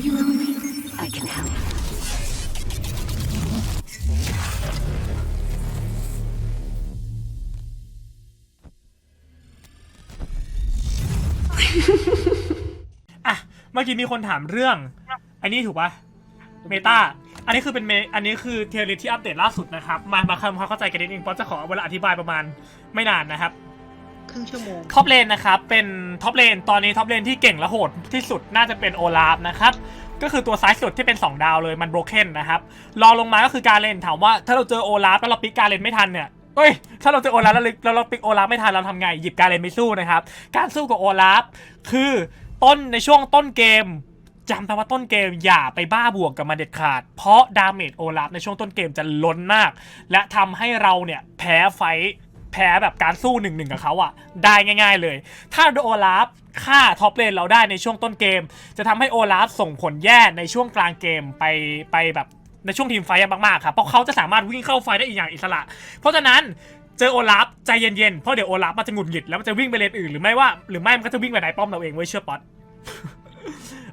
Are you lonely? I can help. อะเมื่อกี้มีคนถามเรื่อง อันนี้ถูกปะเมตาอันนี้คือเป็นเมอันนี้คือเทเลที่อัปเดตล่าสุดนะครับ มามาคำความเข้าใจกันนิดนึงเพราะจะขอเวลาอธิบายประมาณไม่นานนะครับ ครึ่งชั่วโมงท็อปเลนนะครับ เป็นท็อปเลนตอนนี้ท็อปเลนที่เก่งและโหดที่สุดน่าจะเป็นโอลาฟนะครับ ก็คือตัวซ้ายสุดที่เป็น 2 ดาวเลยมันโบรเคนนะครับรอลงมาก็คือการเลนถามว่าถ้าเราเจอโอลาฟแล้วเราปิกการเลนไม่ทันเนี่ยเอ้ยถ้าเราเจอโอลาฟแล้วเราเราปิกโอลาฟไม่ทันเราทำไงหยิบการเลนไม่สู้นะครับ การสู้กับโอลาฟคือต้นในช่วงต้นเกมจำแต่ว่าต้นเกมอย่าไปบ้าบวกกับมันเด็ดขาด เพราะดาเมจโอลาฟในช่วงต้นเกมจะล้นมาก และทำให้เราเนี่ยแพ้ไฟ แพ้แบบการสู้หนึ่งหนึ่งกับเขาอะได้ง่าย ๆเลย ถ้าโอลาฟฆ่าท็อปเลนเราได้ในช่วงต้นเกม จะทำให้โอลาฟส่งผลแย่ในช่วงกลางเกมไปไปแบบในช่วงทีมไฟมากๆครับเพราะเขาจะสามารถวิ่งเข้าไฟได้อีกอย่างอิสระ เพราะฉะนั้นเจอโอลาฟใจเย็นๆเพราะเดี๋ยวโอลาฟมันจะหงุดหงิดแล้วมันจะวิ่งไปเลนอื่นหรือไม่ว่าหรือไม่มันก็จะวิ่งไปไหนป้อมเราเองไว้ยเชื่อป๊อต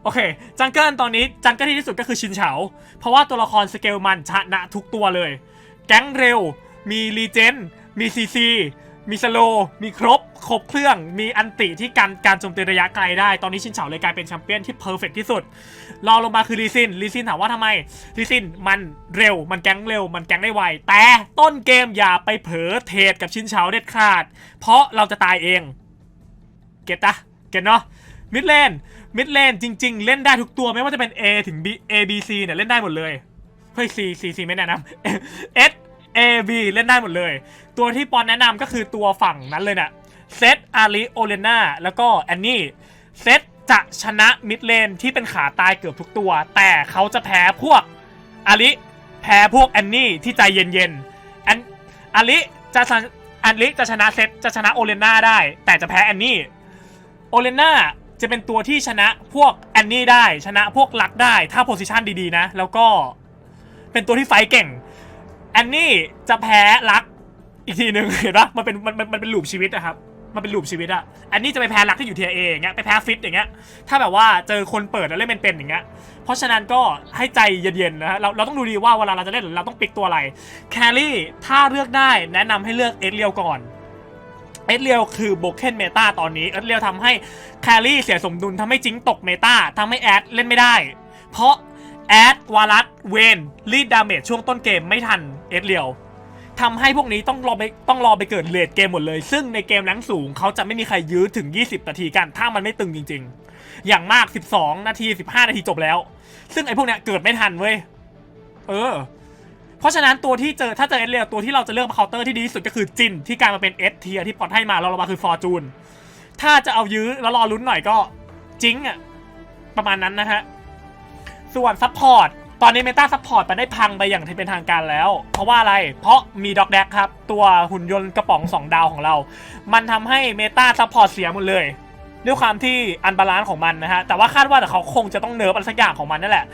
โอเค จังเกิลตอนนี้จังเกิลที่ที่สุดก็คือชินเฉา เพราะว่าตัวละครสเกลมันชนะทุกตัวเลย แก๊งเร็ว มีรีเจน มีซีซีมีสโล มีครบ ครบเครื่อง มีอันติที่การการโจมตีระยะไกลได้ ตอนนี้ชินเฉาเลยกลายเป็นแชมเปี้ยนที่เพอร์เฟกที่สุด รอลงมาคือลีซิน ลีซินถามว่าทำไม ลีซินมันเร็ว มันแก๊งเร็ว มันแก๊งได้ไว แต่ต้นเกมอย่าไปเผลอเทรดกับชินเฉาเด็ดขาด เพราะเราจะตายเอง เก็ตปะเก็ตเนาะ มิดเลน มิดเลนจริง ๆ เล่นได้ทุกตัวไม่ว่าจะเป็น A ถึง B A B C เนี่ยเล่นได้หมดเลย เฮ้ย C C C ไม่แนะนำ S A B เล่นได้หมดเลย ตัวที่ปอนแนะนำก็คือตัวฝั่งนั้นเลยน่ะเซตอาริโอเลนาแล้วก็แอนนี่เซตจะชนะมิดเลนที่เป็นขาตายเกือบทุกตัว แต่เขาจะแพ้พวกอาริแพ้พวกแอนนี่ที่ใจเย็นๆแอนอาริจะชนะอาริจะชนะเซตจะชนะโอเลนาได้ แต่จะแพ้แอนนี่โอเลน่าจะเป็นตัวที่ชนะพวกแอนนี่ได้ ชนะพวกลักได้ถ้าโพซิชันดีๆนะ แล้วก็เป็นตัวที่ไฟเก่ง อนนี่จะแพ้ลักอีกทีหนึ่งเห็นปะมันเป็นมันมันมันเป็นลูปชีวิตอะครับ มันเป็นลูปชีวิตอะแอนนี่จะไปแพ้ลักที่อยู่เทียเออย่างเงี้ยไปแพ้ฟิตอย่างเงี้ยถ้าแบบว่าเจอคนเปิดแล้วเล่นเป็นๆอย่างเงี้ยเพราะฉะนั้นก็ให้ใจเย็นๆนะฮะเราเราต้องดูดีว่าเวลาเราจะเล่นเราต้องปิกตัวอะไรแครี่ถ้าเลือกได้แนะนำให้เลือกเอสเรียวก่อนเอสเรียวคือโบเคนเมตาตอนนี้เอสเรียวทำให้แครี่เสียสมดุลทำให้จิงตกเมตาทำให้แอดเล่นไม่ได้ เพราะแอดวารัสเวนรีดดาเมจช่วงต้นเกมไม่ทัน เอสเรียวทำให้พวกนี้ต้องรอไปต้องรอไปเกิดเลดเกมหมดเลย ซึ่งในเกมแรงสูงเขาจะไม่มีใครยื้อถึง 20 นาทีกัน ถ้ามันไม่ตึงจริง ๆ อย่างมาก 12 นาที 15 นาทีจบแล้ว ซึ่งไอ้พวกเนี้ยเกิดไม่ทันเว้ย เออ เพราะฉะนั้นตัวที่เจอถ้าเจอเอสเรียตัวที่เราจะเลือกเคาน์เตอร์ที่ดีที่สุดก็คือจินที่กลายมาเป็นเอสเทียที่ปลอดให้มาเราเรามาคือฟอร์จูน ถ้าจะเอายื้อแล้วรอลุ้นหน่อยก็จิงอะประมาณนั้นนะฮะ ส่วนซัพพอร์ต ตอนนี้เมตาซัพพอร์ตไปได้พังไปอย่างที่เป็นทางการแล้ว เพราะว่าอะไร เพราะมีด็อกแดกครับ ตัวหุ่นยนต์กระป๋อง 2 ดาวของเรา มันทำให้เมตาซัพพอร์ตเสียหมดเลยด้วยความที่อันบาลานซ์ของมันนะฮะ แต่ว่าคาดว่าเดี๋ยวเขาคงจะต้องเนิร์ฟอะไรสักอย่างของมันนั่นแหละ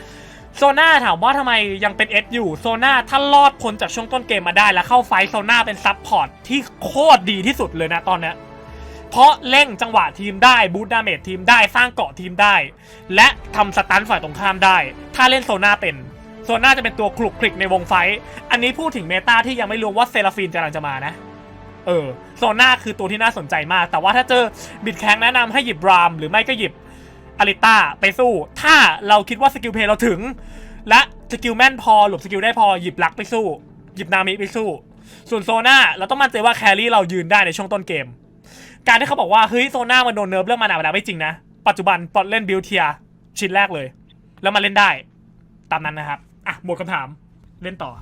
โซน่าถามว่าทำไมยังเป็นเอสอยู่โซน่าถ้ารอดพ้นจากช่วงต้นเกมมาได้ แล้วเข้าไฟโซน่าเป็นซับพอร์ตที่โคตรดีที่สุดเลยนะตอนเนี้ย เพราะเร่งจังหวะทีมได้บูทดาเมจทีมได้สร้างเกาะทีมได้ และทำสตันฝ่ายตรงข้ามได้ ถ้าเล่นโซน่าเป็นโซน่าจะเป็นตัวคลุกคลิกในวงไฟ อันนี้พูดถึงเมตาที่ยังไม่รู้ว่าเซราฟีนกำลังจะมานะ เออโซน่าคือตัวที่น่าสนใจมาก แต่ว่าถ้าเจอบิดแข็งแนะนำให้หยิบราม หรือไม่ก็หยิบอาริต้าไปสู้ ถ้าเราคิดว่าสกิลเพลย์เราถึง และสกิลแม่นพอหลบสกิลได้พอหยิบลักไปสู้ หยิบนามิไปสู้ ส่วนโซน่าเราต้องมั่นใจว่าแครี่เรายืนได้ในช่วงต้นเกม การที่เขาบอกว่าเฮ้ยโซน่ามันโดนเนิร์ฟเรื่องมานาไปแล้วไม่จริงนะ ปัจจุบันตอนเล่นบิลเทียชิ้นแรกเลย แล้วมาเล่นได้ ตามนั้นนะครับ อะหมดคำถามเล่นต่อ